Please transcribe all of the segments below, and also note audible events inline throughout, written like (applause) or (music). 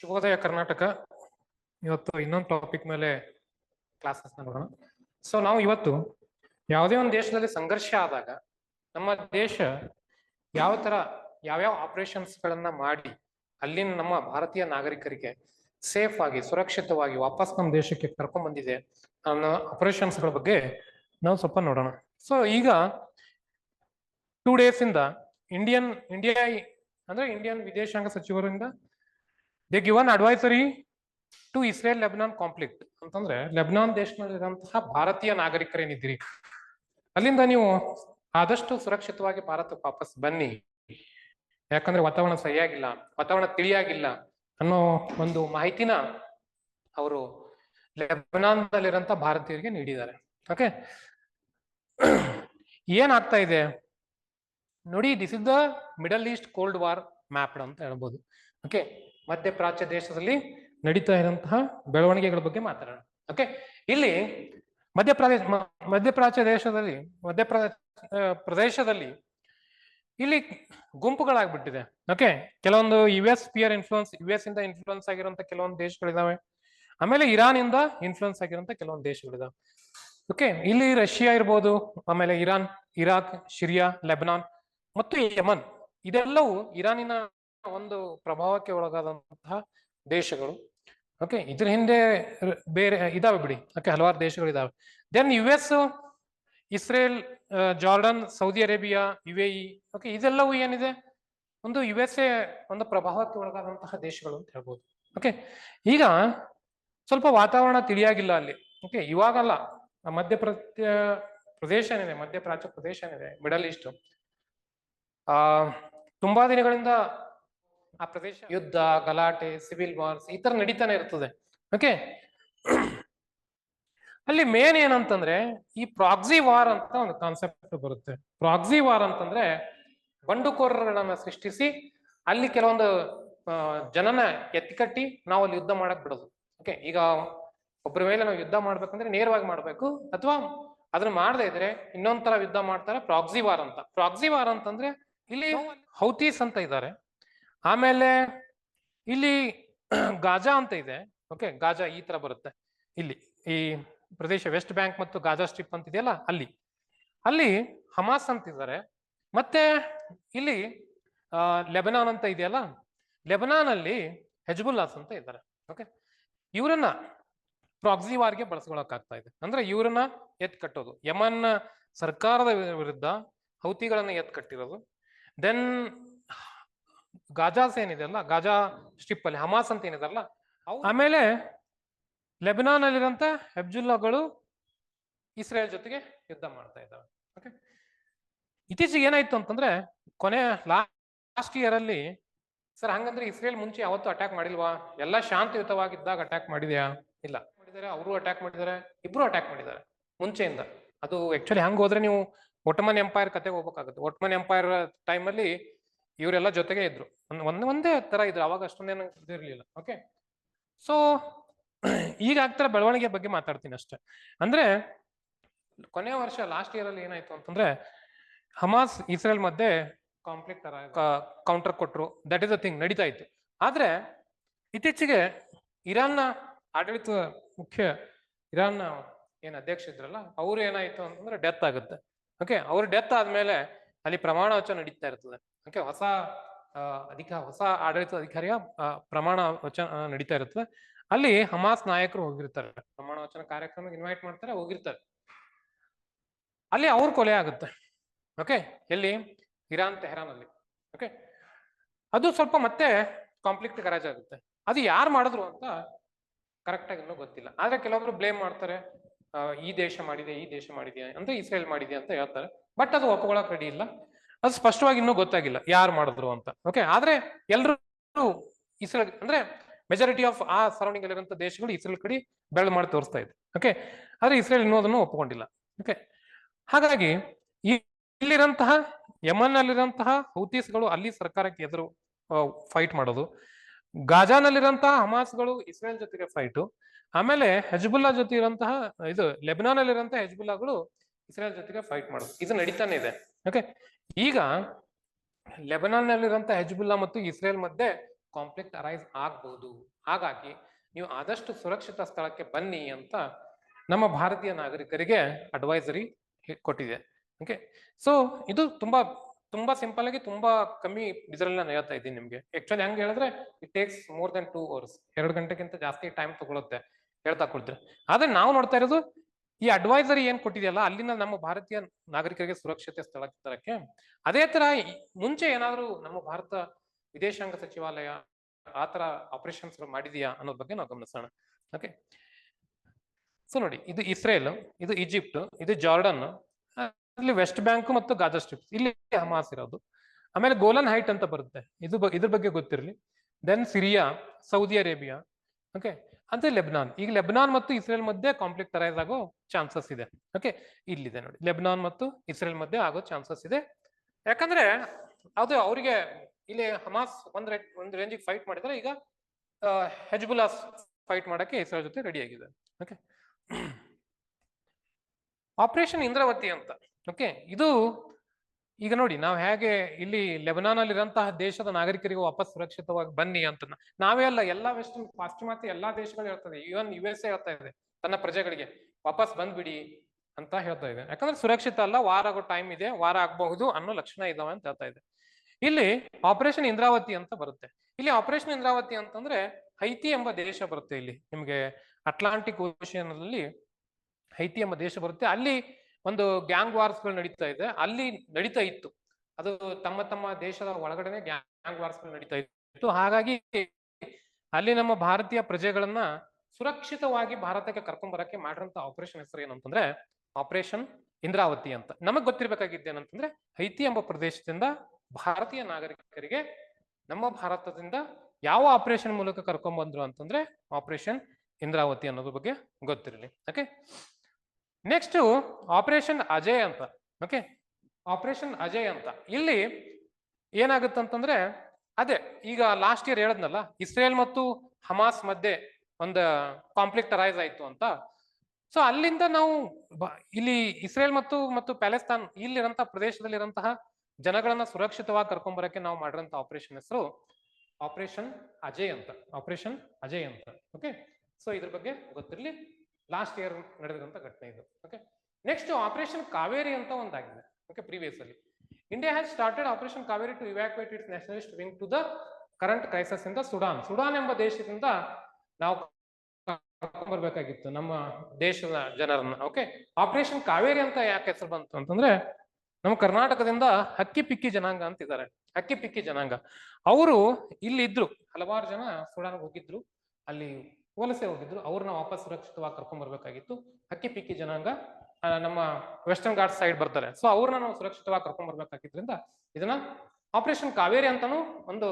ಶುಭೋದಯ ಕರ್ನಾಟಕ. ಇವತ್ತು ಇನ್ನೊಂದು ಟಾಪಿಕ್ ಮೇಲೆ ಕ್ಲಾಸಸ್ ನೋಡೋಣ. ಸೊ ನಾವು ಇವತ್ತು ಯಾವುದೇ ಒಂದು ದೇಶದಲ್ಲಿ ಸಂಘರ್ಷ ಆದಾಗ ನಮ್ಮ ದೇಶ ಯಾವ ತರ ಯಾವ್ಯಾವ ಆಪರೇಷನ್ಸ್ ಗಳನ್ನ ಮಾಡಿ ಅಲ್ಲಿನ ನಮ್ಮ ಭಾರತೀಯ ನಾಗರಿಕರಿಗೆ ಸೇಫ್ ಆಗಿ, ಸುರಕ್ಷಿತವಾಗಿ ವಾಪಸ್ ನಮ್ಮ ದೇಶಕ್ಕೆ ಕರ್ಕೊಂಡ್ ಬಂದಿದೆ ಅನ್ನೋ ಆಪರೇಷನ್ಸ್ಗಳ ಬಗ್ಗೆ ನಾವು ಸ್ವಲ್ಪ ನೋಡೋಣ. ಸೊ ಈಗ ಟೂ ಡೇಸ್ ಇಂದ ಇಂಡಿಯನ್ ಇಂಡಿಯಾ ಅಂದ್ರೆ ಇಂಡಿಯನ್ ವಿದೇಶಾಂಗ ಸಚಿವರಿಂದ they given advisory to Israel Lebanon conflict ಅಂತಂದ್ರೆ ಲೆಬನಾನ್ ದೇಶದಲ್ಲಿರುವಂತಹ ಭಾರತೀಯ ನಾಗರಿಕರೇನಿದ್ದೀರಿ? ಅಲ್ಲಿಂದ ನೀವು ಆದಷ್ಟು ಸುರಕ್ಷಿತವಾಗಿ ಭಾರತಕ್ಕೆ ವಾಪಸ್ ಬನ್ನಿ. ಯಾಕಂದ್ರೆ ವಾತಾವರಣ ಸರಿಯಾಗಿಲ್ಲ, ವಾತಾವರಣ ತಿಳಿಯಾಗಿಲ್ಲ ಅನ್ನೋ ಒಂದು ಮಾಹಿತಿನ ಅವರು ಲೆಬನಾನ್ದಲ್ಲಿರಂತ ಭಾರತೀಯರಿಗೆ ನೀಡಿದ್ದಾರೆ. ಓಕೆ ಏನಾಗ್ತಾ ಇದೆ? ನೋಡಿ this is the Middle East cold war mapped ಅಂತ ಹೇಳ್ಬೋದು. ಓಕೆ ಮಧ್ಯಪ್ರಾಚ್ಯ ದೇಶದಲ್ಲಿ ನಡೀತಾ ಇರುವಂತಹ ಬೆಳವಣಿಗೆಗಳ ಬಗ್ಗೆ ಮಾತಾಡೋಣ. ಓಕೆ ಇಲ್ಲಿ ಮಧ್ಯಪ್ರದೇಶ ಮಧ್ಯಪ್ರಾಚ್ಯ ದೇಶದಲ್ಲಿ ಮಧ್ಯಪ್ರ ಪ್ರದೇಶದಲ್ಲಿ ಇಲ್ಲಿ ಗುಂಪುಗಳಾಗ್ಬಿಟ್ಟಿದೆ. ಓಕೆ ಕೆಲವೊಂದು U S peer influence U S ಇಂದ ಇನ್ಫ್ಲುಯೆನ್ಸ್ ಆಗಿರುವಂತ ಕೆಲವೊಂದು ದೇಶಗಳಿದಾವೆ. ಆಮೇಲೆ ಇರಾನ್ ಇಂದ ಇನ್ಫ್ಲುಯೆನ್ಸ್ ಆಗಿರುವಂತ ಕೆಲವೊಂದು ದೇಶಗಳಿದಾವೆ. ಓಕೆ ಇಲ್ಲಿ ರಷ್ಯಾ ಇರ್ಬೋದು, ಆಮೇಲೆ ಇರಾನ್, ಇರಾಕ್, ಸಿರಿಯಾ, ಲೆಬನಾನ್ ಮತ್ತು ಯಮನ್. ಇದೆಲ್ಲವೂ ಇರಾನಿನ ಒಂದು ಪ್ರಭಾವಕ್ಕೆ ಒಳಗಾದಂತಹ ದೇಶಗಳು. ಓಕೆ ಇದ್ರ ಹಿಂದೆ ಬೇರೆ, ಇದಾವೆ ಬಿಡಿ. ಓಕೆ ಹಲವಾರು ದೇಶಗಳು ಇದಾವೆ. Then U S Israel Jordan, Saudi Arabia U A E okay ಇದೆಲ್ಲವೂ ಏನಿದೆ? ಒಂದು ಯು ಎಸ್ ಎ ಒಂದು ಪ್ರಭಾವಕ್ಕೆ ಒಳಗಾದಂತಹ ದೇಶಗಳು ಅಂತ ಹೇಳ್ಬೋದು. ಓಕೆ ಈಗ ಸ್ವಲ್ಪ ವಾತಾವರಣ ತಿಳಿಯಾಗಿಲ್ಲ ಅಲ್ಲಿ. ಓಕೆ ಇವಾಗಲ್ಲ. ಮಧ್ಯ ಪ್ರತ್ಯ ಪ್ರದೇಶ ಏನಿದೆ? ಮಧ್ಯಪ್ರಾಚ್ಯ ಪ್ರದೇಶ ಏನಿದೆ? ಮಿಡಲ್ ಈಸ್ಟ್ ಆ, ತುಂಬಾ ದಿನಗಳಿಂದ ಆ ಪ್ರದೇಶ. ಯುದ್ಧ ಗಲಾಟೆ ಸಿವಿಲ್ ವಾರ್ಸ್ ಈ ತರ ನಡೀತಾನೆ ಇರ್ತದೆ. ಓಕೆ ಅಲ್ಲಿ ಮೇನ್ ಏನಂತಂದ್ರೆ ಈ ಪ್ರಾಕ್ಸಿ ವಾರ್ ಅಂತ ಒಂದು ಕಾನ್ಸೆಪ್ಟ್ ಬರುತ್ತೆ. ಪ್ರಾಕ್ಸಿ ವಾರ್ ಅಂತಂದ್ರೆ ಬಂಡುಕೋರರನ್ನ ಸೃಷ್ಟಿಸಿ ಅಲ್ಲಿ ಕೆಲವೊಂದು ಜನನ ಎತ್ತಿಕಟ್ಟಿ ನಾವು ಅಲ್ಲಿ ಯುದ್ಧ ಮಾಡಕ್ ಬಿಡೋದು. ಓಕೆ ಈಗ ಒಬ್ಬರ ಮೇಲೆ ನಾವು ಯುದ್ಧ ಮಾಡ್ಬೇಕಂದ್ರೆ ನೇರವಾಗಿ ಮಾಡ್ಬೇಕು. ಅಥವಾ ಅದನ್ನ ಮಾಡದೇ ಇದ್ರೆ ಇನ್ನೊಂದ್ ತರ ಯುದ್ಧ ಮಾಡ್ತಾರೆ ಪ್ರಾಕ್ಸಿ ವಾರ್ ಅಂತ. ಪ್ರಾಕ್ಸಿ ವಾರ್ ಅಂತಂದ್ರೆ ಇಲ್ಲಿ ಹೌತೀಸ್ ಅಂತ ಇದ್ದಾರೆ. ಆಮೇಲೆ ಇಲ್ಲಿ (clears throat) ಗಾಜಾ ಅಂತ ಇದೆ. ಓಕೆ ಗಾಜಾ ಈ ತರ ಬರುತ್ತೆ. ಇಲ್ಲಿ ಈ ಪ್ರದೇಶ ವೆಸ್ಟ್ ಬ್ಯಾಂಕ್ ಮತ್ತು ಗಾಜಾ ಸ್ಟ್ರಿಪ್ ಅಂತ ಇದೆಯಲ್ಲ, ಅಲ್ಲಿ. ಅಲ್ಲಿ ಹಮಾಸ್ ಅಂತ ಇದ್ದಾರೆ. ಮತ್ತೆ ಇಲ್ಲಿ ಲೆಬನಾನ್ ಅಂತ ಇದೆಯಲ್ಲ ಲೆಬನಾನ್ ಅಲ್ಲಿ ಹೆಜ್ಬುಲ್ಲಾಸ್ ಅಂತ ಇದ್ದಾರೆ. ಓಕೆ ಇವರನ್ನ ಪ್ರಾಕ್ಸಿ ವಾರ್ಗೆ ಬಳಸ್ಕೊಳಕ್ಕಾಗ್ತಾ ಇದೆ. ಅಂದ್ರೆ ಇವರನ್ನ ಎತ್ ಕಟ್ಟೋದು. ಯಮನ್ ಸರ್ಕಾರದ ವಿರುದ್ಧ ಹೌತಿಗಳನ್ನ ಎತ್ ಕಟ್ಟಿರೋದು. ದೆನ್ ಗಾಜಾಸ್ ಏನಿದೆ ಅಲ್ಲ ಗಾಜಾ ಸ್ಟ್ರಿಪ್ ಅಲ್ಲಿ ಹಮಾಸ್ ಅಂತ ಏನಿದಲ್ಲ ಆಮೇಲೆ ಲೆಬನಾನ್ ಅಲ್ಲಿರಂತ ಹೆಬ್ಜುಲ್ಲಾಗಳು ಇಸ್ರೇಲ್ ಜೊತೆಗೆ ಯುದ್ಧ ಮಾಡ್ತಾ ಇದ್ದಾವೆ. ಓಕೆ ಇತ್ತೀಚೆಗೆ ಏನಾಯ್ತು ಅಂತಂದ್ರೆ ಕೊನೆ ಲಾಸ್ಟ್ ಇಯರ್ ಅಲ್ಲಿ ಸರ್ ಹಂಗಂದ್ರೆ ಇಸ್ರೇಲ್ ಮುಂಚೆ ಯಾವತ್ತೂ ಅಟ್ಯಾಕ್ ಮಾಡಿಲ್ವಾ? ಎಲ್ಲ ಶಾಂತಿಯುತವಾಗಿದ್ದಾಗ ಅಟ್ಯಾಕ್ ಮಾಡಿದ್ಯಾ? ಇಲ್ಲ. ಮಾಡಿದ್ದಾರೆ ಅವರು ಅಟ್ಯಾಕ್ ಮಾಡಿದ್ದಾರೆ ಇಬ್ರು ಅಟ್ಯಾಕ್ ಮಾಡಿದ್ದಾರೆ ಮುಂಚೆಯಿಂದ. ಅದು ಆಕ್ಚುಲಿ ಹಂಗ ಹೋದ್ರೆ ನೀವು ಒಟಮನ್ ಎಂಪೈರ್ ಕತೆಗೆ ಹೋಗ್ಬೇಕಾಗುತ್ತೆ. ಒಟಮನ್ ಎಂಪೈರ್ ಟೈಮಲ್ಲಿ ಇವರೆಲ್ಲ ಜೊತೆಗೆ ಇದ್ರು. ಒಂದ್ ಒಂದ್ ಒಂದೇ ತರ ಇದ್ರು. ಅವಾಗ ಅಷ್ಟೊಂದೇನು ಇದಿರ್ಲಿಲ್ಲ ಓಕೆ ಸೊ ಈಗ ಆಗ್ತಾರ ಬೆಳವಣಿಗೆ ಬಗ್ಗೆ ಮಾತಾಡ್ತೀನಿ ಅಷ್ಟೇ. ಅಂದ್ರೆ ಕೊನೆಯ ವರ್ಷ ಲಾಸ್ಟ್ ಇಯರ್ ಅಲ್ಲಿ ಏನಾಯ್ತು ಅಂತಂದ್ರೆ ಹಮಾಸ್ ಇಸ್ರೇಲ್ ಮಧ್ಯೆ ಕಾನ್ಫ್ಲಿಕ್ಟ್ ಕೌಂಟರ್ ಕೊಟ್ರು. ದಟ್ ಇಸ್ ಅ ಥಿಂಗ್ ನಡೀತಾ ಇತ್ತು. ಆದ್ರೆ ಇತ್ತೀಚೆಗೆ ಇರಾನ್ನ ಆಡಳಿತ ಮುಖ್ಯ ಇರಾನ್ನ ಏನ್ ಅಧ್ಯಕ್ಷ ಇದ್ರಲ್ಲ ಅವ್ರು ಏನಾಯ್ತು ಅಂತಂದ್ರೆ ಡೆತ್ ಆಗುತ್ತೆ. ಓಕೆ ಅವ್ರ ಡೆತ್ ಆದ್ಮೇಲೆ ಅಲ್ಲಿ ಪ್ರಮಾಣ ವಚನ ನಡೀತಾ ಇರ್ತದೆ. ಓಕೆ ಹೊಸ ಅಧಿಕ, ಹೊಸ ಆಡಳಿತ ಅಧಿಕಾರಿಯ ಪ್ರಮಾಣ ವಚನ ನಡೀತಾ ಇರ್ತದೆ ಅಲ್ಲಿ ಹಮಾಸ್ ನಾಯಕರು ಹೋಗಿರ್ತಾರೆ. ಪ್ರಮಾಣ ವಚನ ಕಾರ್ಯಕ್ರಮಕ್ಕೆ ಇನ್ವೈಟ್ ಮಾಡ್ತಾರೆ, ಹೋಗಿರ್ತಾರೆ. ಅಲ್ಲಿ ಅವ್ರ ಕೊಲೆ ಆಗುತ್ತೆ. ಓಕೆ? ಎಲ್ಲಿ? ಇರಾನ್ ತೆಹರಾನ್ ಅಲ್ಲಿ ಓಕೆ? ಅದು ಸ್ವಲ್ಪ ಮತ್ತೆ ಕಾಂಪ್ಲಿಕ್ಟ್ ಗರಾಜ್ ಆಗುತ್ತೆ. ಅದು ಯಾರು ಮಾಡಿದ್ರು ಅಂತ ಕರೆಕ್ಟ್ ಆಗಿ ಗೊತ್ತಿಲ್ಲ. ಆದ್ರೆ ಕೆಲವೊಬ್ರು ಬ್ಲೇಮ್ ಮಾಡ್ತಾರೆ. ಈ ದೇಶ ಮಾಡಿದೆ, ಈ ದೇಶ ಮಾಡಿದೆ, ಅಂದ್ರೆ ಇಸ್ರೇಲ್ ಮಾಡಿದೆ ಅಂತ ಹೇಳ್ತಾರೆ. ಬಟ್ ಅದು ಒಪ್ಕೊಳಕ್ ರೆಡಿ ಇಲ್ಲ. ಅದು ಸ್ಪಷ್ಟವಾಗಿ ಇನ್ನೂ ಗೊತ್ತಾಗಿಲ್ಲ ಯಾರು ಮಾಡಿದ್ರು ಅಂತ. ಓಕೆ ಆದ್ರೆ ಎಲ್ಲರೂ ಇಸ್ರೇಲ್ ಅಂದ್ರೆ ಮೆಜಾರಿಟಿ ಆಫ್ ಆ ಸರೌಂಡಿಂಗ್ ಅಲ್ಲಿರುವಂತ ದೇಶಗಳು ಇಸ್ರೇಲ್ ಕಡೆ ಬೆಳೆ ಮಾಡಿ ತೋರಿಸ್ತಾ ಇದೆ. ಓಕೆ ಆದ್ರೆ ಇಸ್ರೇಲ್ ಇನ್ನೂ ಅದನ್ನು ಒಪ್ಪಿಕೊಂಡಿಲ್ಲ ಓಕೆ ಹಾಗಾಗಿ ಇಲ್ಲಿರಂತಹ ಯಮನ್ ಅಲ್ಲಿರಂತಹ ಹೌತೀಸ್ಗಳು ಅಲ್ಲಿ ಸರ್ಕಾರಕ್ಕೆ ಎದುರು ಫೈಟ್ ಮಾಡೋದು. ಗಾಜಾನಲ್ಲಿರಂತಹ ಹಮಾಸ್ಗಳು ಇಸ್ರೇಲ್ ಜೊತೆಗೆ ಫೈಟು ಆಮೇಲೆ ಹೆಜ್ಬುಲ್ಲಾ ಜೊತೆ ಇರುವಂತಹ, ಇದು ಲೆಬನಾನ್ ಅಲ್ಲಿರುವಂತಹ ಹೆಜ್ಬುಲ್ಲಾಗಳು ಇಸ್ರೇಲ್ ಜೊತೆಗೆ ಫೈಟ್ ಮಾಡೋದು. ಇದು ನಡೀತಾನೆ ಇದೆ. ಓಕೆ ಈಗ ಲೆಬನಾನ್ ನಲ್ಲಿರುವಂತಹ ಹೆಜ್ಬುಲ್ಲಾ ಮತ್ತು ಇಸ್ರೇಲ್ ಮಧ್ಯೆ ಕಾಂಪ್ಲೆಕ್ಟ್ ಅರೈಸ್ ಆಗ್ಬಹುದು ಹಾಗಾಗಿ ನೀವು ಆದಷ್ಟು ಸುರಕ್ಷಿತ ಸ್ಥಳಕ್ಕೆ ಬನ್ನಿ ಅಂತ ನಮ್ಮ ಭಾರತೀಯ ನಾಗರಿಕರಿಗೆ ಅಡ್ವೈಸರಿ ಕೊಟ್ಟಿದೆ. ಓಕೆ ಸೊ ಇದು ತುಂಬಾ ತುಂಬಾ ಸಿಂಪಲ್ ಆಗಿ ತುಂಬಾ ಕಮ್ಮಿ ಇದರಲ್ಲಿ ನಾನು ಹೇಳ್ತಾ ಇದ್ದೀನಿ ನಿಮ್ಗೆ. ಆಕ್ಚುಲಿ ಹೆಂಗ್ ಹೇಳಿದ್ರೆ it takes more than two hours ಎರಡು ಗಂಟೆಗಿಂತ ಜಾಸ್ತಿ ಟೈಮ್ ತಗೊಳುತ್ತೆ ಹೇಳ್ತಾ ಕೊಡ್ತೀರಿ ಆದ್ರೆ ನಾವು ನೋಡ್ತಾ ಇರೋದು ಈ ಅಡ್ವೈಸರಿ ಏನ್ ಕೊಟ್ಟಿದೆಯಲ್ಲ, ಅಲ್ಲಿನ ನಮ್ಮ ಭಾರತೀಯ ನಾಗರಿಕರಿಗೆ ಸುರಕ್ಷತೆ ಸ್ಥಳ ಸ್ಥಳಕ್ಕೆ. ಅದೇ ತರ ಮುಂಚೆ ಏನಾದ್ರು ನಮ್ಮ ಭಾರತ ವಿದೇಶಾಂಗ ಸಚಿವಾಲಯ ಆತರ ತರ ಆಪರೇಷನ್ಸ್ ಮಾಡಿದೆಯಾ ಅನ್ನೋದ್ ಬಗ್ಗೆ ನಾವು ಗಮನಿಸೋಣ. ಓಕೆ ಸೊ ನೋಡಿ, ಇದು ಇಸ್ರೇಲ್ ಇದು ಈಜಿಪ್ಟ್ ಇದು ಜಾರ್ಡನ್ ಇಲ್ಲಿ ವೆಸ್ಟ್ ಬ್ಯಾಂಕ್ ಮತ್ತು ಗಾಜಾ ಸ್ಟ್ರಿಪ್ ಇಲ್ಲಿ ಹಮಾಸ್ ಇರೋದು. ಆಮೇಲೆ ಗೋಲನ್ ಹೈಟ್ ಅಂತ ಬರುತ್ತೆ. ಇದು ಇದ್ರ ಬಗ್ಗೆ ಗೊತ್ತಿರಲಿ. Then Syria Saudi Arabia okay ಅಂತ ಲೆಬ್ನಾನ್. ಈಗ ಲೆಬ್ನಾನ್ ಮತ್ತು ಇಸ್ರೇಲ್ ಮಧ್ಯೆ ಕಾನ್ಫ್ಲಿಕ್ಟ್ ಅರೈಸ್ ಆಗೋ ಚಾನ್ಸಸ್ ಇದೆ. ಓಕೆ ಇಲ್ಲಿದೆ ನೋಡಿ. ಲೆಬ್ನಾನ್ ಮತ್ತು ಇಸ್ರೇಲ್ ಮಧ್ಯೆ ಆಗೋ ಚಾನ್ಸಸ್ ಇದೆ. ಯಾಕಂದ್ರೆ ಅದು ಅವರಿಗೆ ಇಲ್ಲಿ ಹಮಾಸ್ ಒಂದ್ ಒಂದ್ ರೇಂಜಿಗೆ ಫೈಟ್ ಮಾಡಿದ್ರೆ ಈಗ ಹೆಜ್ಬುಲಾಸ್ ಫೈಟ್ ಮಾಡಕ್ಕೆ ಇಸ್ರೇಲ್ ಜೊತೆ ರೆಡಿ ಆಗಿದೆ. ಓಕೆ ಆಪರೇಷನ್ (clears throat) ಇಂದ್ರಾವತಿ ಅಂತ. ಓಕೆ ಇದು ಈಗ ನೋಡಿ, ನಾವು ಹೇಗೆ ಇಲ್ಲಿ ಲೆಬನಾನ್ ಅಲ್ಲಿರಂತಹ ದೇಶದ ನಾಗರಿಕರಿಗೆ ವಾಪಸ್ ಸುರಕ್ಷಿತವಾಗಿ ಬನ್ನಿ ಅಂತ ನಾವೇ ಅಲ್ಲ, ಎಲ್ಲಾ ವೆಸ್ಟರ್ನ್ ಪಾಶ್ಚಿಮಾತ್ಯ ಎಲ್ಲಾ ದೇಶಗಳು ಹೇಳ್ತದೆ ಇವನ್ ಯು ಎಸ್ ಎ ಹೇಳ್ತಾ ಇದೆ, ತನ್ನ ಪ್ರಜೆಗಳಿಗೆ, ವಾಪಸ್ ಬಂದ್ಬಿಡಿ ಅಂತ ಹೇಳ್ತಾ ಇದೆ. ಯಾಕಂದ್ರೆ ಸುರಕ್ಷಿತ ಅಲ್ಲ, ವಾರ ಆಗೋ ಟೈಮ್ ಇದೆ, ವಾರ ಆಗಬಹುದು ಅನ್ನೋ ಲಕ್ಷಣ ಇದಾವೆ ಅಂತ ಹೇಳ್ತಾ ಇದೆ. ಇಲ್ಲಿ ಆಪರೇಷನ್ ಇಂದ್ರಾವತಿ ಅಂತ ಬರುತ್ತೆ. ಇಲ್ಲಿ ಆಪರೇಷನ್ ಇಂದ್ರಾವತಿ ಅಂತಂದ್ರೆ ಹೈತಿ ಎಂಬ ದೇಶ ಬರುತ್ತೆ ಇಲ್ಲಿ. ನಿಮ್ಗೆ ಅಟ್ಲಾಂಟಿಕ್ ಓಷಿಯನ್ ಅಲ್ಲಿ ಹೈತಿ ಎಂಬ ದೇಶ ಬರುತ್ತೆ. ಅಲ್ಲಿ ಒಂದು ಗ್ಯಾಂಗ್ ವಾರ್ಸ್ಗಳು ನಡೀತಾ ಇದೆ. ಅಲ್ಲಿ ನಡೀತಾ ಇತ್ತು. ಅದು ತಮ್ಮ ತಮ್ಮ ದೇಶದ ಒಳಗಡೆನೆ ಗ್ಯಾಂಗ್ ವಾರ್ಸ್ಗಳು ನಡೀತಾ ಇತ್ತು. ಹಾಗಾಗಿ ಅಲ್ಲಿ ನಮ್ಮ ಭಾರತೀಯ ಪ್ರಜೆಗಳನ್ನ ಸುರಕ್ಷಿತವಾಗಿ ಭಾರತಕ್ಕೆ ಕರ್ಕೊಂಡ್ ಬರಕ್ಕೆ ಮಾಡಿರಂತ ಆಪರೇಷನ್ ಹೆಸರು ಏನಂತಂದ್ರೆ ಆಪರೇಷನ್ ಇಂದ್ರಾವತಿ ಅಂತ. ನಮಗ್ ಗೊತ್ತಿರ್ಬೇಕಾಗಿದ್ದೇನಂತಂದ್ರೆ ಹೈತಿ ಎಂಬ ಪ್ರದೇಶದಿಂದ ಭಾರತೀಯ ನಾಗರಿಕರಿಗೆ ನಮ್ಮ ಭಾರತದಿಂದ ಯಾವ ಆಪರೇಷನ್ ಮೂಲಕ ಕರ್ಕೊಂಡ್ ಬಂದ್ರು ಅಂತಂದ್ರೆ ಆಪರೇಷನ್ ಇಂದ್ರಾವತಿ ಅನ್ನೋದ್ರ ಬಗ್ಗೆ ಗೊತ್ತಿರಲಿ. ಓಕೆ ನೆಕ್ಸ್ಟ್ ಆಪರೇಷನ್ ಅಜಯ್ ಅಂತ. ಓಕೆ ಆಪರೇಷನ್ ಅಜಯ್ ಅಂತ. ಇಲ್ಲಿ ಏನಾಗುತ್ತಂತಂದ್ರೆ, ಅದೇ, ಈಗ ಲಾಸ್ಟ್ ಇಯರ್ ಹೇಳದ್ನಲ್ಲ, ಇಸ್ರೇಲ್ ಮತ್ತು ಹಮಾಸ್ ಮಧ್ಯೆ ಒಂದು ಕಾಂಪ್ಲಿಕ್ಟ್ ಅರೈಸ್ ಆಯ್ತು ಅಂತ. ಸೊ ಅಲ್ಲಿಂದ ನಾವು ಇಲ್ಲಿ ಇಸ್ರೇಲ್ ಮತ್ತು ಮತ್ತು ಪ್ಯಾಲೆಸ್ತಾನ್ ಇಲ್ಲಿರಂತಹ ಪ್ರದೇಶದಲ್ಲಿರಂತಹ ಜನಗಳನ್ನ ಸುರಕ್ಷಿತವಾಗಿ ಕರ್ಕೊಂಡ್ ಬರಕ್ಕೆ ನಾವು ಮಾಡಿರಂತ ಆಪರೇಷನ್ ಹೆಸರು ಆಪರೇಷನ್ ಅಜಯ್ ಅಂತ. ಆಪರೇಷನ್ ಅಜಯ್ ಅಂತ. ಓಕೆ ಸೊ ಇದ್ರ ಬಗ್ಗೆ ಗೊತ್ತಿರಲಿ ಲಾಸ್ಟ್ ಇಯರ್ ನಡೆದಂತ ಘಟನೆ ಇದು. ಓಕೆ ನೆಕ್ಸ್ಟ್ ಆಪರೇಷನ್ ಕಾವೇರಿ ಅಂತ ಒಂದಾಗಿದೆ. ಓಕೆ ಪ್ರೀವಿಯಸ್ ಅಲ್ಲಿ. India has started operation Kaveri to evacuate its nationalist wing to the current crisis ಇಂದ ಸುಡಾನ್ ಸುಡಾನ್ ಎಂಬ ದೇಶದಿಂದ ನಾವು ಬರ್ಬೇಕಾಗಿತ್ತು ನಮ್ಮ ದೇಶದ ಜನರನ್ನ. ಓಕೆ ಆಪರೇಷನ್ ಕಾವೇರಿ ಅಂತ ಯಾಕೆ ಹೆಸರು ಬಂತು ಅಂತಂದ್ರೆ, ನಮ್ಮ ಕರ್ನಾಟಕದಿಂದ ಹಕ್ಕಿ ಪಿಕ್ಕಿ ಜನಾಂಗ ಅಂತಿದ್ದಾರೆ ಹಕ್ಕಿ ಪಿಕ್ಕಿ ಜನಾಂಗ. ಅವರು ಇಲ್ಲಿ ಇದ್ರು. ಹಲವಾರು ಜನ ಸುಡಾನ್ಗೆ ಹೋಗಿದ್ರು. ಅಲ್ಲಿ ವಲಸೆ ಹೋಗಿದ್ರು. ಅವ್ರನ್ನ ವಾಪಸ್ ಸುರಕ್ಷಿತವಾಗಿ ಕರ್ಕೊಂಡ್ ಬರ್ಬೇಕಾಗಿತ್ತು. ಹಕ್ಕಿ ಪಿಕ್ಕಿ ಜನಾಂಗ ನಮ್ಮ ವೆಸ್ಟರ್ನ್ ಘಾಟ್ ಸೈಡ್ ಬರ್ತಾರೆ. ಸೊ ಅವ್ರನ್ನ ನಾವು ಸುರಕ್ಷಿತವಾಗಿ ಕರ್ಕೊಂಡ್ ಬರ್ಬೇಕಾಗಿದ್ರಿಂದ ಇದನ್ನ ಆಪರೇಷನ್ ಕಾವೇರಿ ಅಂತಾನು ಒಂದು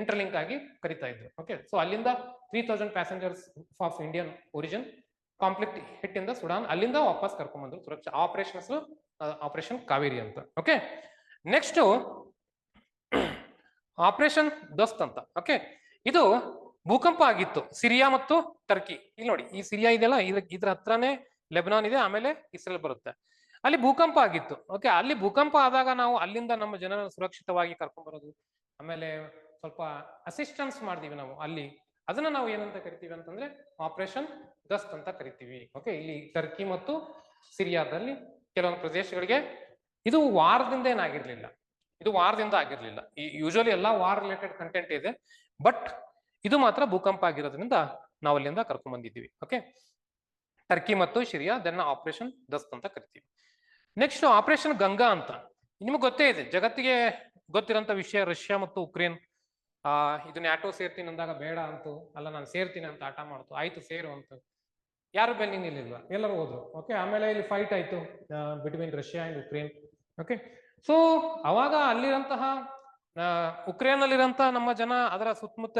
ಇಂಟರ್ಲಿಂಕ್ ಆಗಿ ಕರಿತಾ ಇದ್ರು. ಓಕೆ ಸೊ ಅಲ್ಲಿಂದ three thousand passengers of Indian origin conflict hit ಇಂದ ಸುಡಾನ್ ಅಲ್ಲಿಂದ ವಾಪಸ್ ಕರ್ಕೊಂಡ್ ಬಂದ್ರು ಸುರಕ್ಷಾ ಆಪರೇಷನ್ಸ್ ಆಪರೇಷನ್ ಕಾವೇರಿ ಅಂತ. ಓಕೆ ನೆಕ್ಸ್ಟ್ ಆಪರೇಷನ್ ದೋಸ್ತ್ ಅಂತ. ಓಕೆ ಇದು ಭೂಕಂಪ ಆಗಿತ್ತು. ಸಿರಿಯಾ ಮತ್ತು ಟರ್ಕಿ. ಇಲ್ಲಿ ನೋಡಿ, ಈ ಸಿರಿಯಾ ಇದೆಯಲ್ಲ ಇದ್ರ ಹತ್ರನೇ ಲೆಬನಾನ್ ಇದೆ, ಆಮೇಲೆ ಇಸ್ರೇಲ್ ಬರುತ್ತೆ. ಅಲ್ಲಿ ಭೂಕಂಪ ಆಗಿತ್ತು. ಓಕೆ ಅಲ್ಲಿ ಭೂಕಂಪ ಆದಾಗ ನಾವು ಅಲ್ಲಿಂದ ನಮ್ಮ ಜನರನ್ನು ಸುರಕ್ಷಿತವಾಗಿ ಕರ್ಕೊಂಡ್ ಬರೋದು, ಆಮೇಲೆ ಸ್ವಲ್ಪ ಅಸಿಸ್ಟೆನ್ಸ್ ಮಾಡ್ತೀವಿ ನಾವು ಅಲ್ಲಿ. ಅದನ್ನ ನಾವು ಏನಂತ ಕರಿತೀವಿ ಅಂತಂದ್ರೆ ಆಪರೇಷನ್ ದಸ್ತ್ ಅಂತ ಕರಿತೀವಿ. ಓಕೆ ಇಲ್ಲಿ ಟರ್ಕಿ ಮತ್ತು ಸಿರಿಯಾದಲ್ಲಿ ಕೆಲವೊಂದು ಪ್ರದೇಶಗಳಿಗೆ ಇದು ವಾರದಿಂದ ಏನಾಗಿರ್ಲಿಲ್ಲ. ಇದು ವಾರದಿಂದ ಆಗಿರ್ಲಿಲ್ಲ. ಈ ಯೂಶಲಿ ಎಲ್ಲಾ ವಾರ್ ರಿಲೇಟೆಡ್ ಕಂಟೆಂಟ್ ಇದೆ. ಬಟ್ ಇದು ಮಾತ್ರ ಭೂಕಂಪ ಆಗಿರೋದ್ರಿಂದ ನಾವು ಅಲ್ಲಿಂದ ಕರ್ಕೊಂಡ್ ಬಂದಿದ್ದೀವಿ. ಓಕೆ ಟರ್ಕಿ ಮತ್ತು ಸಿರಿಯಾ ದೆನ್ ಆಪರೇಷನ್ ದಸ್ತ್ ಅಂತ ಕರಿತೀವಿ. ನೆಕ್ಸ್ಟ್ ಆಪರೇಷನ್ ಗಂಗಾ ಅಂತ. ನಿಮಗೆ ಗೊತ್ತೇ ಇದೆ, ಜಗತ್ತಿಗೆ ಗೊತ್ತಿರೋಂಥ ವಿಷಯ ರಷ್ಯಾ ಮತ್ತು ಉಕ್ರೇನ್. ಆ, ಇದು ನ್ಯಾಟೋ ಸೇರ್ತೀನಿ ಅಂದಾಗ ಬೇಡ ಅಂತು ಅಲ್ಲ, ನಾನು ಸೇರ್ತೀನಿ ಅಂತ ಆಟ ಮಾಡ್ತು. ಆಯ್ತು, ಸೇರು ಅಂತ. ಯಾರು ನಿಲ್ಲಿಲ್ಲ ಎಲ್ಲರೂ ಹೋದ್ರು. ಓಕೆ ಆಮೇಲೆ ಇಲ್ಲಿ ಫೈಟ್ ಆಯ್ತು between Russia and Ukraine. Okay so ಅವಾಗ ಅಲ್ಲಿರಂತಹ ಉಕ್ರೇನ್ ಅಲ್ಲಿರಂತಹ ನಮ್ಮ ಜನ ಅದರ ಸುತ್ತಮುತ್ತ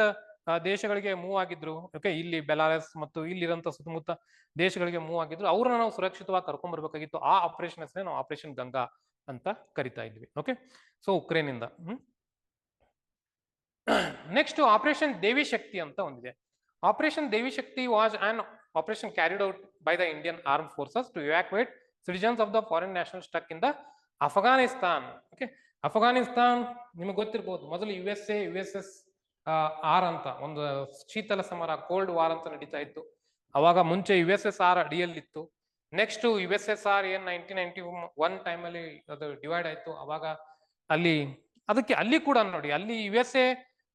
ದೇಶಗಳಿಗೆ ಮೂವ್ ಆಗಿದ್ರು ಓಕೆ ಇಲ್ಲಿ ಬೆಲಾರಸ್ ಮತ್ತು ಇಲ್ಲಿರಂತ ಸುತ್ತಮುತ್ತ ದೇಶಗಳಿಗೆ ಮೂವ್ ಆಗಿದ್ರು, ಅವ್ರನ್ನ ನಾವು ಸುರಕ್ಷಿತವಾಗಿ ಕರ್ಕೊಂಡ್ ಬರ್ಬೇಕಾಗಿತ್ತು. ಆ ಆಪರೇಷನ್ ಹೆಸರೇ ನಾವು ಆಪರೇಷನ್ ಗಂಗಾ ಅಂತ ಕರಿತಾ ಇದ್ವಿ ಓಕೆ ಸೊ ಉಕ್ರೇನ್ ಇಂದ ನೆಕ್ಸ್ಟ್ ಆಪರೇಷನ್ ದೇವಿ ಶಕ್ತಿ ಅಂತ ಒಂದಿದೆ. Operation Devi Shakti was an operation carried out by the Indian arm forces to evacuate citizens of the foreign national stuck in Afghanistan okay Afghanistan ನಿಮಗೆ ಗೊತ್ತಿರ್ಬೋದು, ಮೊದಲು U S A U S S R ಅಂತ, ಒಂದು ಶೀತಲ ಸಮರ cold war ಅಂತ ನಡೀತಾ ಇತ್ತು. ಅವಾಗ ಮುಂಚೆ U S S R ಅಡಿಯಲ್ಲಿತ್ತು. Next U S S R ಏನ್ ನೈನ್ಟೀನ್ ನೈನ್ಟಿ ಒನ್ ಟೈಮಲ್ಲಿ ಅದು ಡಿವೈಡ್ ಆಯ್ತು. ಅವಾಗ ಅಲ್ಲಿ, ಅದಕ್ಕೆ ಅಲ್ಲಿ ಕೂಡ ನೋಡಿ, ಅಲ್ಲಿ ಯು ಎಸ್ ಎ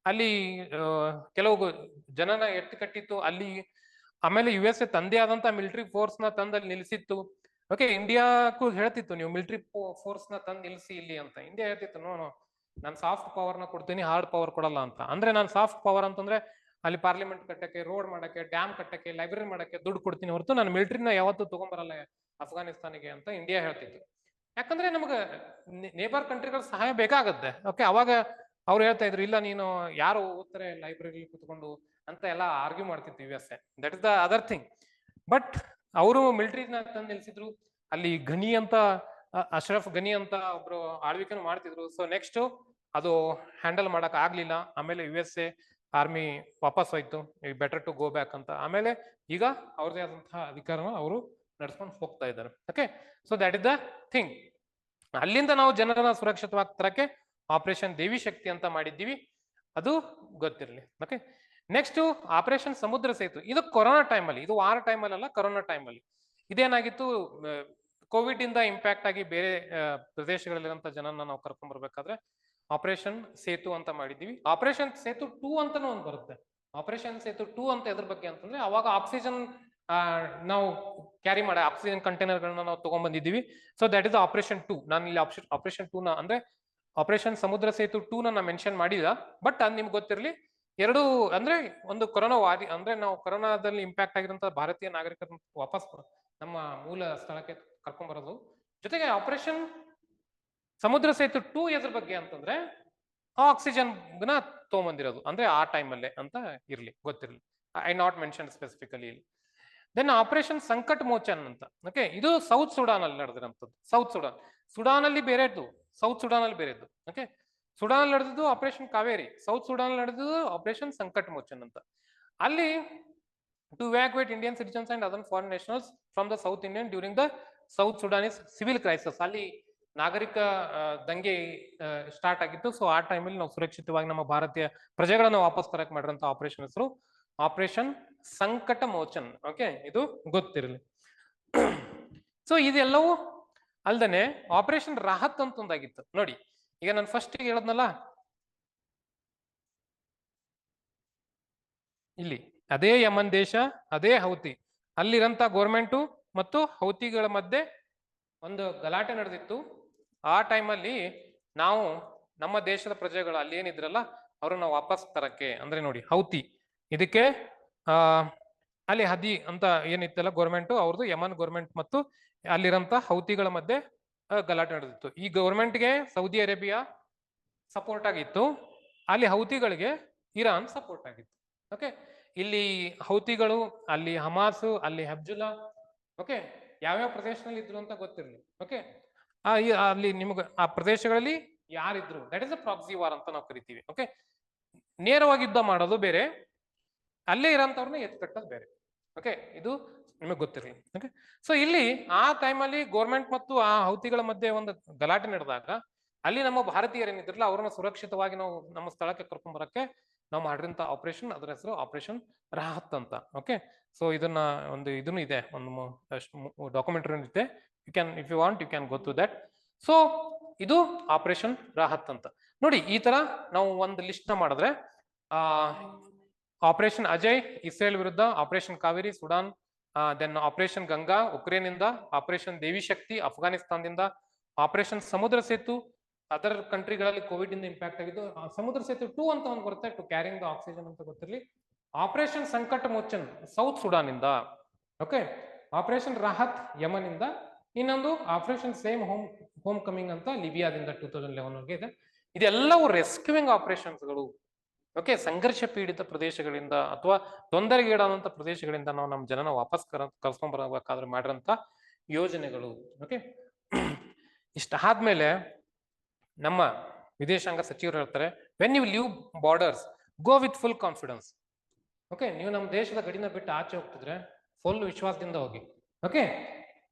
ಅಲ್ಲಿ ಕೆಲವು ಜನನ ಎತ್ತಿ ಕಟ್ಟಿತ್ತು. ಅಲ್ಲಿ, ಆಮೇಲೆ ಯು ಎಸ್ ಎ ತಂದೆ ಆದಂತ ಮಿಲಿಟರಿ ಫೋರ್ಸ್ನ ತಂದಲ್ಲಿ ನಿಲ್ಸಿತ್ತು ಓಕೆ ಇಂಡಿಯಾಕ್ಕೂ ಹೇಳ್ತಿತ್ತು, ನೀವು ಮಿಲಿಟರಿ ಫೋರ್ಸ್ನ ತಂದು ನಿಲ್ಸಿ ಇಲ್ಲಿ ಅಂತ. ಇಂಡಿಯಾ ಹೇಳ್ತಿತ್ತು ನೋ ನಾನು ಸಾಫ್ಟ್ ಪವರ್ನ ಕೊಡ್ತೀನಿ ಹಾರ್ಡ್ ಪವರ್ ಕೊಡಲ್ಲ ಅಂತ. ಅಂದ್ರೆ ನಾನು ಸಾಫ್ಟ್ ಪವರ್ ಅಂತಂದ್ರೆ ಅಲ್ಲಿ ಪಾರ್ಲಿಮೆಂಟ್ ಕಟ್ಟಕ್ಕೆ ರೋಡ್ ಮಾಡಕ್ಕೆ ಡ್ಯಾಮ್ ಕಟ್ಟಕ್ಕೆ ಲೈಬ್ರರಿ ಮಾಡಕ್ಕೆ ದುಡ್ಡು ಕೊಡ್ತೀನಿ ಹೊರತು ನಾನು ಮಿಲಿಟರಿನ ಯಾವತ್ತೂ ತಗೊಂಬರಲ್ಲ ಅಫ್ಘಾನಿಸ್ತಾನಿಗೆ ಅಂತ ಇಂಡಿಯಾ ಹೇಳ್ತಿತ್ತು. ಯಾಕಂದ್ರೆ ನಮಗೆ ನೇಬರ್ ಕಂಟ್ರಿಗಳ ಸಹಾಯ ಬೇಕಾಗತ್ತೆ. ಓಕೆ ಅವಾಗ ಅವ್ರು ಹೇಳ್ತಾ ಇದ್ರು, ಇಲ್ಲ ನೀನು ಯಾರು ಓದ್ತಾರೆ ಲೈಬ್ರರಿ ಕುತ್ಕೊಂಡು ಅಂತ ಎಲ್ಲ ಆರ್ಗ್ಯೂ ಮಾಡ್ತಿತ್ತು U S A that is the other thing but ಅವರು ಮಿಲಿಟರಿನ ತಂದು ನಿಲ್ಸಿದ್ರು. ಅಲ್ಲಿ ಘನಿ ಅಂತ ಅಶ್ರಫ್ ಗನಿ ಅಂತ ಒಬ್ರು ಆಳ್ವಿಕೆನು ಮಾಡ್ತಿದ್ರು. ಸೊ ನೆಕ್ಸ್ಟ್ ಅದು ಹ್ಯಾಂಡಲ್ ಮಾಡಕ್ ಆಗ್ಲಿಲ್ಲ. ಆಮೇಲೆ ಯು ಎಸ್ ಎ ಆರ್ಮಿ ವಾಪಸ್ ಹೋಯ್ತು. ಬೆಟರ್ ಟು ಗೋ ಬ್ಯಾಕ್ ಅಂತ. ಆಮೇಲೆ ಈಗ ಅವ್ರದೇ ಆದಂತಹ ಅಧಿಕಾರನ ಅವರು ನಡ್ಸ್ಕೊಂಡು ಹೋಗ್ತಾ ಇದ್ದಾರೆ. Okay so that is the thing ಅಲ್ಲಿಂದ ನಾವು ಜನರನ್ನ ಸುರಕ್ಷಿತವಾಗಿ ತರಕ್ಕೆ ಆಪರೇಷನ್ ದೇವಿ ಶಕ್ತಿ ಅಂತ ಮಾಡಿದ್ದೀವಿ. ಅದು ಗೊತ್ತಿರಲಿ. Okay next operation Samudra Setu. ಇದು ಕೊರೋನಾ ಟೈಮಲ್ಲಿ ಇದು ವಾರ ಟೈಮಲ್ಲಿ ಅಲ್ಲ ಕೊರೋನಾ ಟೈಮಲ್ಲಿ ಇದೇನಾಗಿತ್ತು? ಕೋವಿಡ್ ಇಂದ ಇಂಪ್ಯಾಕ್ಟ್ ಆಗಿ ಬೇರೆ ಪ್ರದೇಶಗಳಲ್ಲಿ ಪ್ರದೇಶಗಳಲ್ಲಿರುವಂತ ಜನನ ನಾವು ಕರ್ಕೊಂಡ್ ಬರ್ಬೇಕಾದ್ರೆ ಆಪರೇಷನ್ ಸೇತು ಅಂತ ಮಾಡಿದ್ದೀವಿ. ಆಪರೇಷನ್ ಸೇತು ಟೂ ಅಂತಾನು ಒಂದು ಬರುತ್ತೆ. ಆಪರೇಷನ್ ಸೇತು ಟೂ ಅಂತ ಎದ್ರ ಬಗ್ಗೆ ಅಂತಂದ್ರೆ ಅವಾಗ ಆಕ್ಸಿಜನ್ ನಾವು ಕ್ಯಾರಿ ಮಾಡ ಆಕ್ಸಿಜನ್ ಕಂಟೈನರ್ಗಳನ್ನ ನಾವು ತಗೊಂಡ್ಬಂದಿದ್ದೀವಿ so that is operation too ನಾನು ಇಲ್ಲಿ ಆಪರೇಷನ್ ಟೂ ನ ಅಂದ್ರೆ ಆಪರೇಷನ್ ಸಮುದ್ರ ಸೇತು ಟೂ ನ ಮೆನ್ಷನ್ ಮಾಡಿಲ್ಲ. ಬಟ್ ಅದು ನಿಮ್ಗೆ ಗೊತ್ತಿರಲಿ, ಎರಡು ಅಂದ್ರೆ ಒಂದು ಕೊರೋನಾ ವಾರಿ, ಅಂದ್ರೆ ನಾವು ಕೊರೋನಾದಲ್ಲಿ ಇಂಪ್ಯಾಕ್ಟ್ ಆಗಿರುವಂತಹ ಭಾರತೀಯ ನಾಗರಿಕರನ್ನ ವಾಪಸ್ ನಮ್ಮ ಮೂಲ ಸ್ಥಳಕ್ಕೆ ಕರ್ಕೊಂಡ್ ಬರೋದು ಜೊತೆಗೆ ಆಪರೇಷನ್ ಸಮುದ್ರ ಸೇತು ಟೂ ಎದ್ರ ಬಗ್ಗೆ ಅಂತಂದ್ರೆ ಆಕ್ಸಿಜನ್ನ ತಗೊಂಬಂದಿರೋದು. ಅಂದ್ರೆ ಆ ಟೈಮಲ್ಲೇ ಅಂತ ಇರ್ಲಿ, ಗೊತ್ತಿರಲಿ. ಐ ನಾಟ್ ಮೆನ್ಷನ್ ಸ್ಪೆಸಿಫಿಕಲಿ ಇಲ್ಲಿ. ದೆನ್ ಆಪರೇಷನ್ ಸಂಕಟ್ ಮೋಚನ್ ಅಂತ. ಓಕೆ ಇದು ಸೌತ್ ಸುಡಾನ್ ಅಲ್ಲಿ ನಡೆದಿರೋಂಥದ್ದು. ಸೌತ್ ಸುಡಾನ್ ಸುಡಾನ್ ಅಲ್ಲಿ ಬೇರೆದ್ದು ಸೌತ್ ಸುಡಾನ್ ಅಲ್ಲಿ ಬೇರೆದ್ದು. ಓಕೆ ಸುಡಾನ್ ಅಲ್ಲಿ ನಡೆದಿದ್ದು ಆಪರೇಷನ್ ಕಾವೇರಿ ಸೌತ್ ಸುಡಾನ್ ಅಲ್ಲಿ ನಡೆದಿದ್ದು ಆಪರೇಷನ್ ಸಂಕಟ್ ಮೋಚನ್ ಅಂತ. ಅಲ್ಲಿ to evacuate Indian citizens and other foreign nationals from the South Indian during the South Sudanese civil crisis. ಅಲ್ಲಿ ನಾಗರಿಕ ದಂಗೆ ಸ್ಟಾರ್ಟ್ ಆಗಿತ್ತು. ಸೊ, ಆ ಟೈಮಲ್ಲಿ ನಾವು ಸುರಕ್ಷಿತವಾಗಿ ನಮ್ಮ ಭಾರತೀಯ ಪ್ರಜೆಗಳನ್ನ ವಾಪಸ್ ತರಕ್ ಮಾಡಿರೋಂಥ ಆಪರೇಷನ್ ಹೆಸರು ಆಪರೇಷನ್ ಸಂಕಟ ಮೋಚನ್. ಓಕೆ, ಇದು ಗೊತ್ತಿರಲಿ. ಸೊ, ಇದೆಲ್ಲವೂ ಅಲ್ದನೆ ಆಪರೇಷನ್ ರಾಹತ್ ಅಂತ ಒಂದಾಗಿತ್ತು. ನೋಡಿ, ಈಗ ನಾನು ಫಸ್ಟ್ ಹೇಳದ್ನಲ್ಲ? ಇಲ್ಲಿ, ಅದೇ ಯಮನ್ ದೇಶ, ಅದೇ ಹೌತಿ. ಅಲ್ಲಿರಂತ ಗೋರ್ಮೆಂಟು ಮತ್ತು ಹೌತಿಗಳ ಮಧ್ಯೆ ಒಂದು ಗಲಾಟೆ ನಡೆದಿತ್ತು. ಆ ಟೈಮಲ್ಲಿ ನಾವು ನಮ್ಮ ದೇಶದ ಪ್ರಜೆಗಳು ಅಲ್ಲಿ ಏನಿದ್ರಲ್ಲ, ಅವ್ರನ್ನ ವಾಪಸ್ ತರಕ್ಕೆ ಅಂದ್ರೆ ನೋಡಿ ಹೌತಿ. ಇದಕ್ಕೆ, ಆ, ಅಲ್ಲಿ ಹದಿ ಅಂತ ಏನಿತ್ತಲ್ಲ ಗೌರ್ಮೆಂಟ್ ಅವ್ರದ್ದು ಯಮನ್ ಗೌರ್ಮೆಂಟ್ ಮತ್ತು ಅಲ್ಲಿರಂತ ಹೌತಿಗಳ ಮಧ್ಯೆ ಗಲಾಟೆ ನಡೆದಿತ್ತು. ಈ ಗೌರ್ಮೆಂಟ್ಗೆ ಸೌದಿ ಅರೇಬಿಯಾ ಸಪೋರ್ಟ್ ಆಗಿತ್ತು. ಅಲ್ಲಿ ಹೌತಿಗಳಿಗೆ ಇರಾನ್ ಸಪೋರ್ಟ್ ಆಗಿತ್ತು. ಓಕೆ ಇಲ್ಲಿ ಹೌತಿಗಳು, ಅಲ್ಲಿ ಹಮಾಸು ಅಲ್ಲಿ ಹಬ್ಜುಲ್ಲಾ ಓಕೆ ಯಾವ್ಯಾವ ಪ್ರದೇಶದಲ್ಲಿ ಇದ್ರು ಅಂತ ಗೊತ್ತಿರಲಿ. ಓಕೆ ಅಲ್ಲಿ ನಿಮಗೆ, ಆ ಪ್ರದೇಶಗಳಲ್ಲಿ ಯಾರಿದ್ರು that is a proxy war ಅಂತ ನಾವು ಕರಿತೀವಿ. ಓಕೆ ನೇರವಾಗಿ ಯುದ್ಧ ಮಾಡೋದು ಬೇರೆ, ಅಲ್ಲೇ ಇರೋಂಥವ್ರನ್ನ ಎತ್ತು ಕಟ್ಟೋದು ಬೇರೆ. ಓಕೆ ಇದು ನಿಮಗೆ ಗೊತ್ತಿರಲಿ. ಓಕೆ ಸೊ ಇಲ್ಲಿ ಆ ಟೈಮಲ್ಲಿ ಗೋರ್ಮೆಂಟ್ ಮತ್ತು ಆ ಹೌತಿಗಳ ಮಧ್ಯೆ ಒಂದು ಗಲಾಟೆ ನಡೆದಾಗ, ಅಲ್ಲಿ ನಮ್ಮ ಭಾರತೀಯರೇನಿದ್ರಲ್ಲ, ಅವ್ರನ್ನ ಸುರಕ್ಷಿತವಾಗಿ ನಾವು ನಮ್ಮ ಸ್ಥಳಕ್ಕೆ ಕರ್ಕೊಂಡ್ ಬರಕ್ಕೆ ನಾವು ಮಾಡಿದಂತ ಆಪರೇಷನ್ ಅದರ ಹೆಸರು ಆಪರೇಷನ್ ರಾಹತ್ ಅಂತ. ಓಕೆ ಸೊ ಇದನ್ನ ಒಂದು ಇದನ್ನು ಇದೆ, ಒಂದು ಡಾಕ್ಯುಮೆಂಟರಿ ಇದೆ. You can if you want you can go to that so ಇದು ಆಪರೇಷನ್ ರಾಹತ್ ಅಂತ. ನೋಡಿ, ಈ ತರ ನಾವು ಒಂದು ಲಿಸ್ಟ್ನ ಮಾಡಿದ್ರೆ, ಆ ಆಪರೇಷನ್ ಅಜಯ್, ಇಸ್ರೇಲ್ ವಿರುದ್ಧ operation Kaveri, Sudan then operation Ganga Ukraine ಇಂದ ಆಪರೇಷನ್ ದೇವಿ ಶಕ್ತಿ, ಅಫ್ಘಾನಿಸ್ತಾನದಿಂದ ಆಪರೇಷನ್ ಸಮುದ್ರ ಸೇತು ಅದರ್ ಕಂಟ್ರಿಗಳಲ್ಲಿ ಕೋವಿಡ್ ಇಂದ ಇಂಪ್ಯಾಕ್ಟ್ ಆಗಿದ್ದು ಸಮುದ್ರ ಸೇತು ಟೂ ಅಂತ ಒಂದು ಬರುತ್ತೆ ಟು ಕ್ಯಾರಿಂಗ್ ದ ಆಕ್ಸಿಜನ್ ಅಂತ ಗೊತ್ತಿರಲಿ. Operation Sankat Mochan South Sudan ಇಂದ ಓಕೆ ಆಪರೇಷನ್ ರಾಹತ್ ಯಮನ್ ಇಂದ ಇನ್ನೊಂದು operation same home home coming ಅಂತ ಲಿಬಿಯಾದಿಂದ ಟೂ ತೌಸಂಡ್ ಲೆವೆನ್ ವರೆಗೆ ಇದೆ. ಇದೆಲ್ಲವೂ ರೆಸ್ಕ್ಯೂವಿಂಗ್ ಆಪರೇಷನ್ಸ್ಗಳು ಓಕೆ ಸಂಘರ್ಷ ಪೀಡಿತ ಪ್ರದೇಶಗಳಿಂದ ಅಥವಾ ತೊಂದರೆಗೀಡಾದಂತ ಪ್ರದೇಶಗಳಿಂದ ನಾವು ನಮ್ಮ ಜನನ ವಾಪಸ್ ಕರ, ಕರ್ಸ್ಕೊಂಡ್ ಬರಬೇಕಾದ್ರೆ ಯೋಜನೆಗಳು. ಓಕೆ (clears throat) ಇಷ್ಟಾದ್ಮೇಲೆ ನಮ್ಮ ವಿದೇಶಾಂಗ ಸಚಿವರು ಹೇಳ್ತಾರೆ when you leave borders go with full confidence okay ನೀವು ನಮ್ಮ ದೇಶದ ಗಡಿನ ಬಿಟ್ಟು ಆಚೆ ಹೋಗ್ತಿದ್ರೆ ಫುಲ್ ವಿಶ್ವಾಸದಿಂದ ಹೋಗಿ. Okay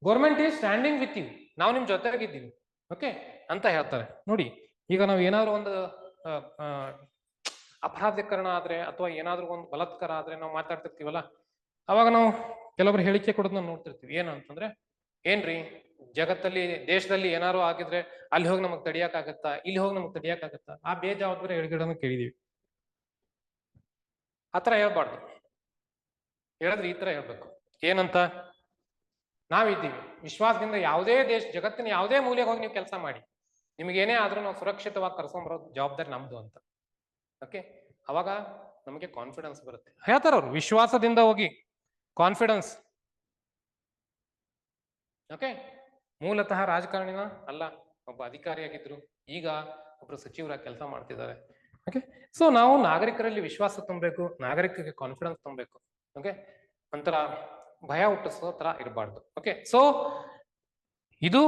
government is standing with you ನಾವು ನಿಮ್ ಜೊತೆಗಿದ್ದೀವಿ ಓಕೆ ಅಂತ ಹೇಳ್ತಾರೆ. ನೋಡಿ, ಈಗ ನಾವು ಏನಾದ್ರು ಒಂದು ಅಪರಾಧೀಕರಣ ಆದ್ರೆ ಅಥವಾ ಏನಾದರೂ ಒಂದು ಬಲಾತ್ಕಾರ ಆದ್ರೆ ನಾವು ಮಾತಾಡ್ತಿರ್ತೀವಲ್ಲ, ಅವಾಗ ನಾವು ಕೆಲವರು ಹೇಳಿಕೆ ಕೊಡೋದನ್ನ ನೋಡ್ತಿರ್ತೀವಿ. ಏನಂತಂದ್ರೆ ಏನ್ರಿ? ಜಗತ್ತಲ್ಲಿ, ದೇಶದಲ್ಲಿ ಏನಾರು ಆಗಿದ್ರೆ ಅಲ್ಲಿ ಹೋಗಿ ನಮಗ್ ತಡಿಯಕಾಗತ್ತಾ? ಇಲ್ಲಿ ಹೋಗಿ ನಮಗ್ ತಡಿಯಕ್ಕಾಗತ್ತಾ ಆ ಬೇಜವಾಬ್ದಾರಿ ಹೇಳಿಕೆಗಳನ್ನ ಕೇಳಿದೀವಿ. ಆತರ ಹೇಳ್ಬಾರ್ದು. ಹೇಳಿದ್ರೆ ಈ ತರ ಹೇಳ್ಬೇಕು. ಏನಂತ? ನಾವಿದ್ದೀವಿ. ವಿಶ್ವಾಸದಿಂದ ಯಾವುದೇ ದೇಶ, ಜಗತ್ತಿನ ಯಾವುದೇ ಮೂಲೆಗೆ ಹೋಗಿ ನೀವು ಕೆಲಸ ಮಾಡಿ. ನಿಮ್ಗೇನೇ ಆದ್ರೂ ನಾವು ಸುರಕ್ಷಿತವಾಗಿ ಕರ್ಕೊಂಡ್ಬರೋದು ಜವಾಬ್ದಾರಿ ನಮ್ದು ಅಂತ. ಓಕೆ ಅವಾಗ ನಮಗೆ ಕಾನ್ಫಿಡೆನ್ಸ್ ಬರುತ್ತೆ. ಹೇಳ್ತಾರ ಅವ್ರು, ವಿಶ್ವಾಸದಿಂದ ಹೋಗಿ. ಕಾನ್ಫಿಡೆನ್ಸ್ ಓಕೆ ಮೂಲತಃ ರಾಜಕಾರಣಿನ ಅಲ್ಲ, ಒಬ್ಬ ಅಧಿಕಾರಿಯಾಗಿದ್ರು. ಈಗ ಒಬ್ರು ಸಚಿವರಾಗಿ ಕೆಲಸ ಮಾಡ್ತಿದ್ದಾರೆ. ಓಕೆ ಸೊ ನಾವು ನಾಗರಿಕರಲ್ಲಿ ವಿಶ್ವಾಸ ತುಂಬಬೇಕು, ನಾಗರಿಕರಿಗೆ ಕಾನ್ಫಿಡೆನ್ಸ್ ತುಂಬಬೇಕು. ಓಕೆ ಒಂಥರ ಭಯ ಹುಟ್ಟಿಸೋ ತರ ಇರಬಾರ್ದು. ಓಕೆ ಸೊ ಇದು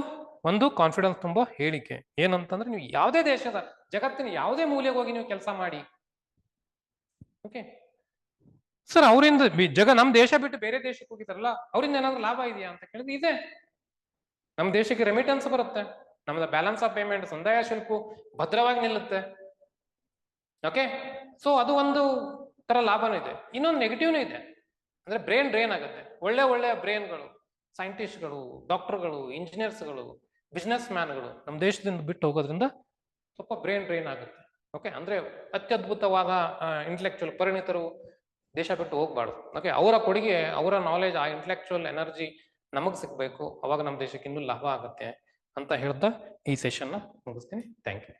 ಒಂದು ಕಾನ್ಫಿಡೆನ್ಸ್ ತುಂಬೋ ಹೇಳಿಕೆ. ಏನಂತಂದ್ರೆ ನೀವು ಯಾವುದೇ ದೇಶದ, ಜಗತ್ತಿನ ಯಾವುದೇ ಮೂಲೆಗೆ ಹೋಗಿ ನೀವು ಕೆಲಸ ಮಾಡಿ. ಓಕೆ ಸರ್ ಅವರಿಂದ ಜಗ, ನಮ್ ದೇಶ ಬಿಟ್ಟು ಬೇರೆ ದೇಶಕ್ಕೆ ಹೋಗಿದಾರಲ್ಲ ಅವರಿಂದ ಏನಾದ್ರು ಲಾಭ ಇದೆಯಾ ಅಂತ ಕೇಳಿದ್ರೆ ಇದೆ. ನಮ್ ದೇಶಕ್ಕೆ ರೆಮಿಟೆನ್ಸ್ ಬರುತ್ತೆ. ನಮ್ದು ಬ್ಯಾಲೆನ್ಸ್ ಆಫ್ ಪೇಮೆಂಟ್ ಸಂದಾಯ ಶುಲ್ಕ ಭದ್ರವಾಗಿ ನಿಲ್ಲುತ್ತೆ. ಓಕೆ ಸೊ ಅದು ಒಂದು ತರ ಲಾಭನೂ ಇದೆ. ಇನ್ನೊಂದು ನೆಗೆಟಿವ್ನೂ ಇದೆ. ಅಂದ್ರೆ ಬ್ರೈನ್ ಡ್ರೈನ್ ಆಗುತ್ತೆ. ಒಳ್ಳೆ ಒಳ್ಳೆ ಬ್ರೈನ್ಗಳು ಸೈಂಟಿಸ್ಟ್ಗಳು ಡಾಕ್ಟರ್ಗಳು ಇಂಜಿನಿಯರ್ಸ್ಗಳು ಬಿಸ್ನೆಸ್ ಮ್ಯಾನ್ಗಳು ನಮ್ಮ ದೇಶದಿಂದ ಬಿಟ್ಟು ಹೋಗೋದ್ರಿಂದ ಸ್ವಲ್ಪ ಬ್ರೈನ್ ಡ್ರೈನ್ ಆಗುತ್ತೆ. ಓಕೆ ಅಂದ್ರೆ ಅತ್ಯದ್ಭುತವಾದ ಇಂಟೆಲೆಕ್ಚುಯಲ್ ಪರಿಣಿತರು ದೇಶ ಬಿಟ್ಟು ಹೋಗ್ಬಾರ್ದು. ಓಕೆ ಅವರ ಕೊಡುಗೆ, ಅವರ ನಾಲೆಜ್ ಆ ಇಂಟೆಲೆಕ್ಚುಯಲ್ ಎನರ್ಜಿ ನಮಗ್ ಸಿಗಬೇಕು ಅವಾಗ ನಮ್ಮ ಇನ್ನೂ ಲಾಭ ಆಗುತ್ತೆ ಅಂತ ಹೇಳ್ತಾ ಈ ಸೆಷನ್ ಮುಗಿಸ್ತೀನಿ. Thank you